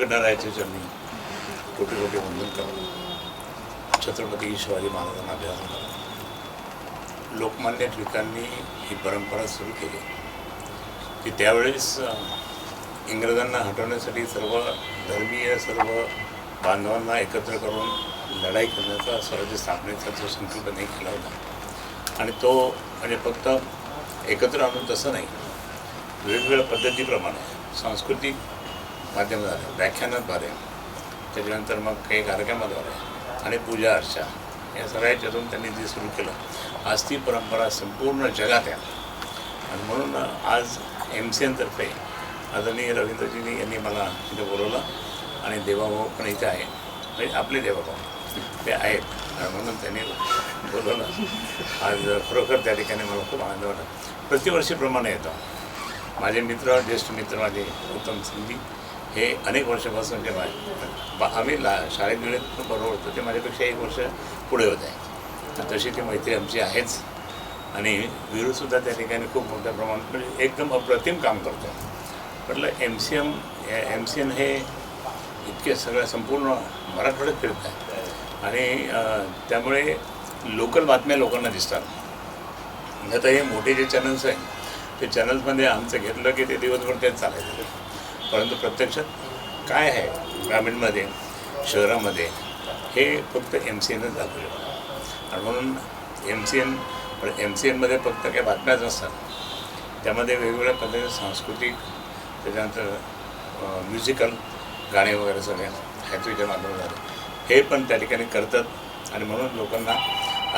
गणरायाच्या जन्मी कोटी कोटी वंदन करा. छत्रपती शिवाजी महाराजांना अभिवादन करा. लोकमान्य टिळकांनी ही परंपरा सुरू केली. की त्यावेळेस इंग्रजांना हटवण्यासाठी सर्व धर्मीय सर्व बांधवांना एकत्र करून लढाई करण्याचा स्वराज्य स्थापनेचा जो संकल्प नाही केला होता. आणि तो म्हणजे फक्त एकत्र आणून तसं नाही वेगवेगळ्या पद्धतीप्रमाणे सांस्कृतिक माध्यमाद्वारे व्याख्यानाद्वारे त्याच्यानंतर मग काही कार्यक्रमाद्वारे आणि पूजा अर्चा या सगळ्या याच्यातून त्यांनी जे सुरू केलं. आज ती परंपरा संपूर्ण जगात आहे. आणि म्हणून आज एम सी एनतर्फे आदरणीय रवींद्रजींनी यांनी मला इथे बोलवलं आणि देवाभाऊ पण इथे आहे. म्हणजे आपले देवाभाऊ ते आहेत. आणि म्हणून त्यांनी बोलवलं. आज खरोखर त्या ठिकाणी मला खूप आनंद वाटला. प्रतिवर्षीप्रमाणे येतो. माझे मित्र ज्येष्ठ मित्र माझे उत्तम सिंधी हे अनेक वर्षापासून जे बा- आम्ही ला शाळेत गेले बरोबर होतो. ते माझ्यापेक्षा एक वर्ष पुढे होत आहे. तशी ती मैत्री आमची आहेच. आणि विरूसुद्धा त्या ठिकाणी खूप मोठ्या प्रमाणात म्हणजे एकदम अप्रतिम काम करतो म्हटलं M C M M C N हे इतके सगळं संपूर्ण मराठवाड्यात फिरत आहे. आणि त्यामुळे लोकल बातम्या लोकांना दिसतात. आता हे मोठे जे चॅनल्स आहेत ते चॅनल्समध्ये आमचं घेतलं की ते दिवसभर तेच चालायचं. परंतु प्रत्यक्षात काय आहे ग्रामीणमध्ये शहरामध्ये हे फक्त एम सी एनच दाखवलं. आणि म्हणून M C N M C एनमध्ये फक्त काही बातम्याच नसतात. त्यामध्ये वेगवेगळ्या पद्धतीने सांस्कृतिक त्याच्यानंतर म्युझिकल गाणे वगैरे सगळे ह्याच्या माध्यमाद्वारे हे पण त्या ठिकाणी करतात आणि म्हणून लोकांना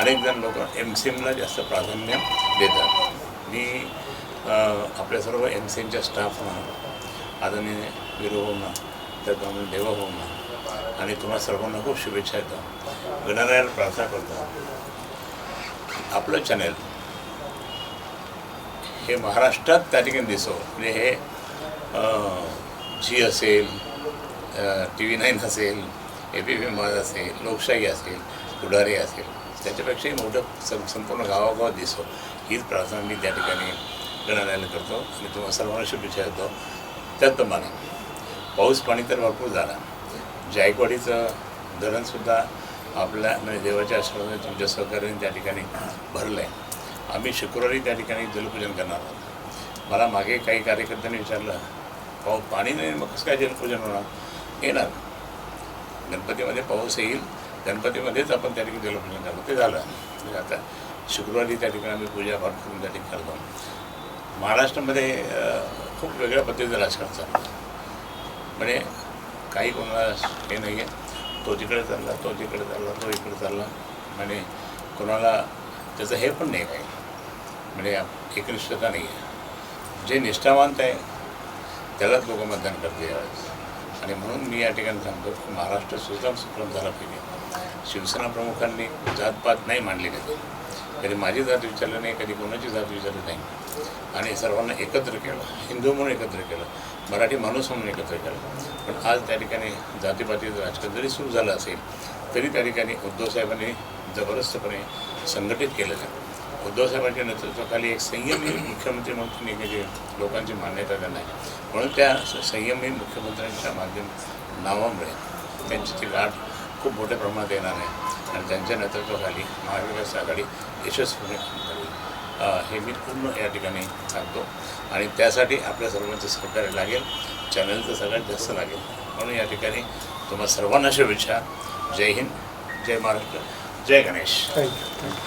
अनेक जण लोक एम सी एमला जास्त प्राधान्य देतात. मी आपल्या सर्व एम सी एमच्या स्टाफना आदरणीय विरो त्याचप्रमाणे त्याप्रमाणे आणि तुम्हाला सर्वांना खूप शुभेच्छा येतो गणरायाला प्रार्थना करतो. आपलं चॅनेल हे महाराष्ट्रात त्या ठिकाणी दिसो. म्हणजे हे झी असेल टी व्ही नाईन असेल ए पी पी मज असेल लोकशाही असेल पुढारी असेल त्याच्यापेक्षाही मोठं सं संपूर्ण गावागावात दिसो. हीच प्रार्थना मी त्या ठिकाणी गणरायाला करतो. आणि तुम्हाला सर्वांना शुभेच्छा देतो. त्याचप्रमाणे पाऊस पाणी तर भरपूर झाला. जायकवाडीचं धरणसुद्धा आपल्या म्हणजे देवाच्या आश्रमाने तुमच्या सहकार्याने त्या ठिकाणी भरलं आहे आम्ही शुक्रवारी त्या ठिकाणी जलपूजन करणार आहोत. मला मागे काही कार्यकर्त्यांनी विचारलं पाऊ पाणी नाही मग कसं काय जलपूजन होणार? येणार. गणपतीमध्ये पाऊस येईल गणपतीमध्येच आपण त्या ठिकाणी जलपूजन करतो ते झालं. म्हणजे आता शुक्रवारी त्या ठिकाणी आम्ही पूजा पाठ करून त्या ठिकाणी करतो. महाराष्ट्रामध्ये खूप वेगळ्या पद्धतीचं राजकारण चालतं म्हणजे काही कोणाला हे नाही आहे. तो तिकडे चालला तो तिकडे चालला तो इकडे चालला. म्हणजे कोणाला त्याचं हे पण नाही काही म्हणजे एकनिष्ठता नाही आहे. जे निष्ठावंत आहे त्यालाच लोक मतदान करते यावेळेस. आणि म्हणून मी या ठिकाणी सांगतो की महाराष्ट्र सुजलाम सुक्रम झाला पाहिजे. शिवसेना प्रमुखांनी जातपात नाही मांडली कधी कधी माझी जात विचारलं नाही कधी कोणाची जात विचारली नाही. आणि सर्वांना एकत्र केलं हिंदू म्हणून एकत्र केलं मराठी माणूस म्हणून एकत्र केलं. पण आज त्या ठिकाणी जातीपातीचं राजकारण जरी सुरू झालं असेल तरी त्या ठिकाणी उद्धव साहेबांनी जबरदस्तपणे संघटित केलं आहे. उद्धव साहेबांच्या नेतृत्वाखाली एक संयमी मुख्यमंत्री म्हणून निघाली लोकांची मान्यता त्यांना आहे. म्हणून त्या संयमी मुख्यमंत्र्यांच्या माध्यम नावामुळे त्यांची ती गाठ खूप मोठ्या प्रमाणात येणार आहे. आणि त्यांच्या नेतृत्वाखाली महाविकास आघाडी यशस्वीपणे हे मी पूर्ण या ठिकाणी सांगतो. आणि त्यासाठी आपल्या सर्वांचं सहकार्य लागेल. चॅनलचं सगळ्यात जास्त लागेल. म्हणून या ठिकाणी तुम्हाला सर्वांना शुभेच्छा. जय हिंद. जय महाराष्ट्र. जय गणेश. Thank you